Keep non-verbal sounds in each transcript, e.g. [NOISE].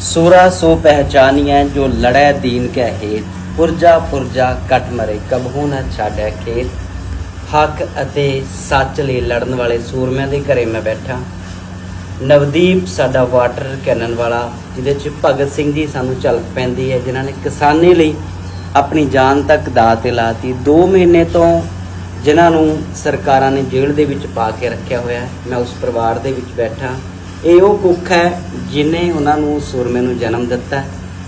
ਸੂਰਾ ਸੋ ਪਹਿਚਾਨੀਐ, ਜੋ ਲੜੈ ਦੀਨ ਕੈ ਹੇਤ। ਪੁਰਜਾ ਪੁਰਜਾ ਕੱਟ ਮਰੇ ਕਬਹੂ ਨਾ ਛਾੜੈ ਖੇਤ। ਹੱਕ ਅਤੇ ਸੱਚ ਲਈ ਲੜਨ ਵਾਲੇ ਸੂਰਮਿਆਂ ਦੇ ਘਰੇ ਮੈਂ ਬੈਠਾ। ਨਵਦੀਪ ਸਾਡਾ ਵਾਟਰ ਕੈਨਨ ਵਾਲਾ, ਜਿਹਦੇ ਚ ਭਗਤ ਸਿੰਘ ਜੀ ਸਾਨੂੰ ਝਲਕ ਪੈਂਦੀ ਹੈ, ਜਿਨ੍ਹਾਂ ਨੇ ਕਿਸਾਨੀ ਲਈ ਆਪਣੀ ਜਾਨ ਤੱਕ ਦਾਅ ਤੇ। ਲਾਤੀ 2 ਮਹੀਨੇ ਤੋਂ ਜਿਨ੍ਹਾਂ ਨੂੰ ਸਰਕਾਰਾਂ ਨੇ ਜੇਲ੍ਹ ਦੇ ਵਿੱਚ ਪਾ ਕੇ ਰੱਖਿਆ ਹੋਇਆ ਮੈਂ ਉਸ ਪਰਿਵਾਰ ਦੇ ਵਿੱਚ ਬੈਠਾ। ਇਹ ਉਹ ਕੁੱਖ ਹੈ ਜਿਨੇ ਉਹਨਾਂ ਨੂੰ ਸੂਰਮੇ ਨੂੰ ਜਨਮ ਦਿੱਤਾ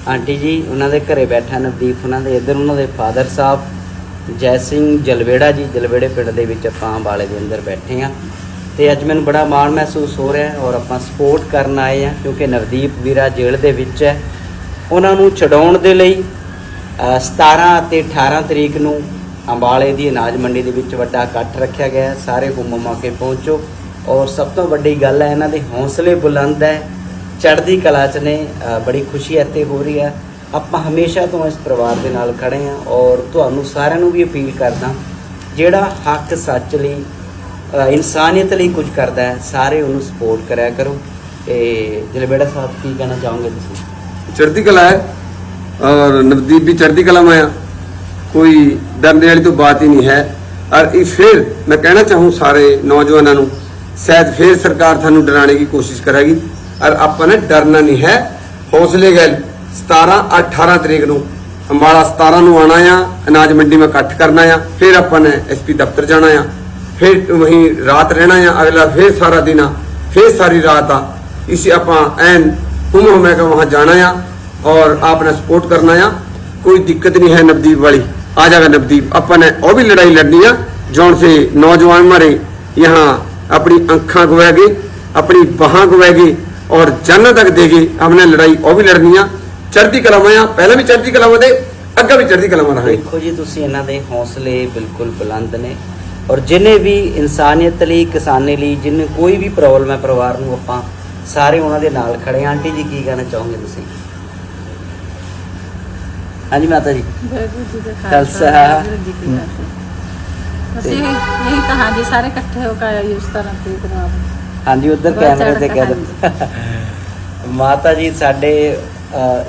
ਆਂਟੀ ਜੀ ਉਹਨਾਂ ਦੇ ਘਰੇ ਬੈਠਾ ਨਵਦੀਪ ਉਹਨਾਂ ਦੇ ਇੱਧਰ ਉਹਨਾਂ ਦੇ ਫਾਦਰ ਸਾਹਿਬ ਜੈ ਸਿੰਘ ਜਲਵੇੜਾ ਜੀ ਜਲਵੇੜੇ ਪਿੰਡ ਦੇ ਵਿੱਚ ਆਪਾਂ ਅੰਬਾਲੇ ਦੇ ਅੰਦਰ ਬੈਠੇ ਆ ਤੇ ਅੱਜ ਮੈਨੂੰ ਬੜਾ ਮਾਣ ਮਹਿਸੂਸ ਹੋ ਰਿਹਾ ਹੈ ਔਰ ਆਪਾਂ ਸਪੋਰਟ ਕਰਨ ਆਏ ਆ ਕਿਉਂਕਿ ਨਵਦੀਪ ਵੀਰਾ ਜੇਲ੍ਹ ਦੇ ਵਿੱਚ ਹੈ। ਉਹਨਾਂ ਨੂੰ ਛਡਾਉਣ ਦੇ ਲਈ ਅ, 17 ਅਤੇ 18 ਤਰੀਕ ਨੂੰ ਅੰਬਾਲੇ ਦੀ ਅਨਾਜ ਮੰਡੀ ਦੇ ਵਿੱਚ ਵੱਡਾ ਇਕੱਠ ਰੱਖਿਆ ਗਿਆ ਸਾਰੇ ਹੁਮਮਾ ਕੇ ਪਹੁੰਚੋ। ਔਰ ਸਭ ਤੋਂ ਵੱਡੀ ਗੱਲ ਹੈ ਇਹਨਾਂ ਦੇ ਹੌਸਲੇ ਬੁਲੰਦ ਹੈ। ਚੜ੍ਹਦੀ ਕਲਾ ਚ ਨੇ ਬੜੀ ਖੁਸ਼ੀ ਇੱਥੇ ਹੋ ਰਹੀ ਹੈ। ਆਪਾਂ ਹਮੇਸ਼ਾ ਤੋਂ ਇਸ ਪਰਿਵਾਰ ਦੇ ਨਾਲ ਖੜੇ ਹਾਂ ਔਰ ਤੁਹਾਨੂੰ ਸਾਰਿਆਂ ਨੂੰ ਵੀ ਅਪੀਲ ਕਰਦਾ ਜਿਹੜਾ ਹੱਕ ਸੱਚ ਲਈ ਇਨਸਾਨੀਅਤ ਲਈ ਕੁਝ ਕਰਦਾ ਹੈ, ਸਾਰੇ ਉਹਨੂੰ ਸਪੋਰਟ ਕਰਿਆ ਕਰੋ। ਤੇ ਜਲਬੇੜਾ ਸਾਹਿਬ, ਕੀ ਕਹਿਣਾ ਚਾਹੋਗੇ ਤੁਸੀਂ? ਚੜ੍ਹਦੀ ਕਲਾ ਹੈ ਔਰ ਨਵਦੀਪ ਵੀ ਚੜ੍ਹਦੀ ਕਲਾ में ਕੋਈ ਡਰਨੇ ਵਾਲੀ ਤੋਂ ਬਾਤ ਹੀ ਨਹੀਂ ਹੈ। ਔਰ ਇਹ ਫਿਰ ਮੈਂ ਕਹਿਣਾ ਚਾਹੂੰ ਸਾਰੇ ਨੌਜਵਾਨਾਂ ਨੂੰ ਸ਼ਾਇਦ ਫਿਰ ਸਰਕਾਰ ਤੁਹਾਨੂੰ ਡਰਾਣੇ ਦੀ ਕੋਸ਼ਿਸ਼ ਕਰੇਗੀ ਔਰ ਆਪਾਂ ਨੇ ਡਰਨਾ ਨਹੀਂ ਹੈ ਹੌਸਲੇ ਗੱਲ 17 18 ਤਰੀਕ ਨੂੰ ਅੰਬਾਲਾ 17 ਨੂੰ ਆਣਾ ਆ ਅਨਾਜ ਮੰਡੀ ਮੈਂ ਇਕੱਠ ਕਰਨਾ ਆ ਫਿਰ ਆਪਾਂ ਨੇ ਐਸਪੀ ਦਫ਼ਤਰ ਜਾਣਾ ਆ ਫਿਰ ਵਹੀਂ ਰਾਤ ਰਹਿਣਾ ਆ ਅਗਲਾ ਫਿਰ ਸਾਰਾ ਦਿਨ ਆ ਫਿਰ ਸਾਰੀ ਰਾਤ ਆ ਇਸੇ ਆਪਾਂ ਐਨ ਹੁਮ ਹੁਮੇ का वहां जाना आ और आपने सपोर्ट करना आ कोई दिक्कत नहीं है नवदीप वाली आ जाएगा नवदीप अपन ने वो भी लड़ाई लड़नी है जौन से नौजवान मारे यहाँ अपनी अंखा गवाएगी अपनी बाह गवाएगी और जन्नत तक देगी हमने लड़ाई वह भी लड़नी आ ਚੜ੍ਹਦੀ ਕਲਾਵਾਂ ਆ ਪਹਿਲਾਂ ਵੀ ਚੜ੍ਹਦੀ ਕਲਾਵਾਂ ਦੇ ਅੱਗੇ ਵੀ ਚੜ੍ਹਦੀ ਕਲਾਵਾਂ ਰਹਾਂਗੇ ਦੇਖੋ ਜੀ ਤੁਸੀਂ ਇਹਨਾਂ ਦੇ ਹੌਸਲੇ ਬਿਲਕੁਲ ਬੁਲੰਦ ਨੇ। ਔਰ ਜਿਨੇ ਵੀ ਇਨਸਾਨੀਅਤ ਲਈ ਕਿਸਾਨੇ ਲਈ ਜਿੰਨੇ ਕੋਈ ਵੀ ਪ੍ਰੋਬਲਮ ਹੈ ਪਰਿਵਾਰ ਨੂੰ ਆਪਾਂ ਸਾਰੇ ਉਹਨਾਂ ਦੇ ਨਾਲ ਖੜੇ ਆਂਟੀ ਜੀ ਕੀ ਕਹਿਣਾ ਚਾਹੋਗੇ ਤੁਸੀਂ? ਹਾਂਜੀ ਮਾਤਾ ਜੀ। ਵਾਹਿਗੁਰੂ ਜੀ ਦਾ ਅਸੀਂ ਇਹੀ ਤਾਂ ਹਾਂਜੀ ਸਾਰੇ ਇਕੱਠੇ ਹੋ ਕੇ ਆਏ ਉਸ ਤਰ੍ਹਾਂ ਤੇ ਕਰਵਾ ਹਾਂਜੀ ਉਧਰ ਕੈਮਰੇ ਤੇ ਕਹਿ ਦਿਓ [LAUGHS] ਮਾਤਾ ਜੀ ਸਾਡੇ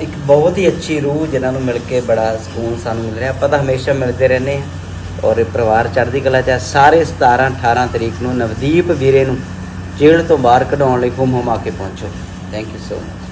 ਇੱਕ ਬਹੁਤ ਹੀ ਅੱਛੀ ਰੂਹ ਜਿਨ੍ਹਾਂ ਨੂੰ ਮਿਲ ਕੇ ਬੜਾ ਸਕੂਨ ਸਾਨੂੰ ਮਿਲ ਰਿਹਾ। ਆਪਾਂ ਤਾਂ ਹਮੇਸ਼ਾ ਮਿਲਦੇ ਰਹਿੰਦੇ ਹਾਂ ਔਰ ਇਹ ਪਰਿਵਾਰ ਚੜ੍ਹਦੀ ਕਲਾ ਚ। ਸਾਰੇ 17 18 ਤਰੀਕ ਨੂੰ ਨਵਦੀਪ ਵੀਰੇ ਨੂੰ ਜੇਲ੍ਹ ਤੋਂ ਬਾਹਰ ਕਢਾਉਣ ਲਈ ਹੁਮ ਹੁਮਾ ਕੇ ਪਹੁੰਚੋ। Thank you so much